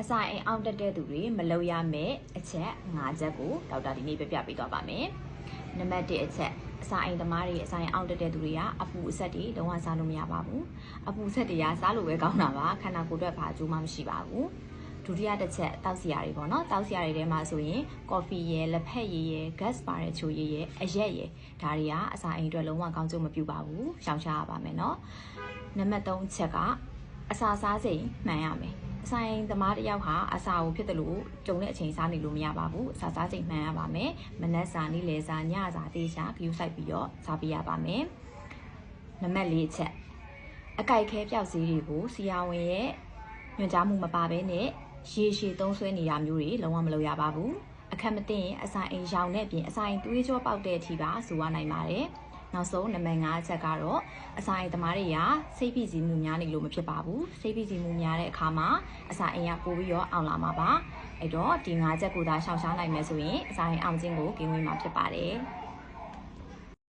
အစာအိမ်အောင်တက်တဲ့သူတွေမလုပ်ရမယ့်အချက်၅ချက်ကိုဒေါက်တာဒီနေ့ပြပြပေးသွားပါမယ်နံပါတ်1အချက်အစာအိမ်သမားတွေအစာအိမ်အောင်တက်တဲ့သူတွေကအပူအဆက်တွေလုံးဝစားလို့မရပါဘူးအပူအဆက်တွေကစားလို့ပဲကောင်းတာပါခန္ဓာကိုယ်အတွက်ဘာအကျိုးမှမရှိပါဘူးဒုတိယတစ်ချက်တောက်စီရာတွေပေါ့နော်တောက်စီရာတွေထဲမှာဆိုရင်ကော်ဖီရယ်လက်ဖက်ရည်ရယ် gas ပါတဲ့ချိုရည်ရယ်အရက်ရယ်ဒါတွေကအစာအိမ်အတွက်လုံးဝကောင်းကျိုးမပြုပါဘူးရှောင်ရှားရပါမယ်နော်နံပါတ်3အချက်က အစာစားစိတ်မှန်ရမယ် အစာအိမ်သမားတစ်ယောက်ဟာအစာကိုဖြစ်တယ်လို့ကြုံတဲ့အချိန်စားနေလို့မရပါဘူးအစာစားစိတ်မှန်ရပါမယ်မနက်စာနေ့လယ်စာညစာတေးစာဂယူဆိုင်ပြီးတော့စားပေးရပါမယ်နံပါတ်4အချက်အကြိုက်ခဲပျောက်ဈေးတွေကိုစီယာဝင်ရဲ့ညွှန်ကြားမှုမပါဘဲနဲ့ရေရှည်သုံးဆွဲနေရမျိုးတွေလုံးဝမလုပ်ရပါဘူးအခက်မသိရင်အစာအိမ်ရောင်တဲ့အပြင်အစာအိမ်သွေးကြောပေါက်တဲ့အထိပါဆိုရနိုင်ပါတယ် နောက်ဆုံးနံပါတ်5အချက်ကတော့အစာအိမ်သမားတွေကစိတ်ဖိစီးမှုများနေလို့မဖြစ်ပါဘူးစိတ်ဖိစီးမှုများတဲ့အခါမှာအစာအိမ်ကပိုပြီးတော့အောင်လာမှာပါအဲ့တော့ဒီ5ချက်ကိုသာရှောင်ရှားနိုင်မယ်ဆိုရင်အစာအိမ်အောင်ခြင်းကိုကင်းဝေးမှာဖြစ်ပါတယ်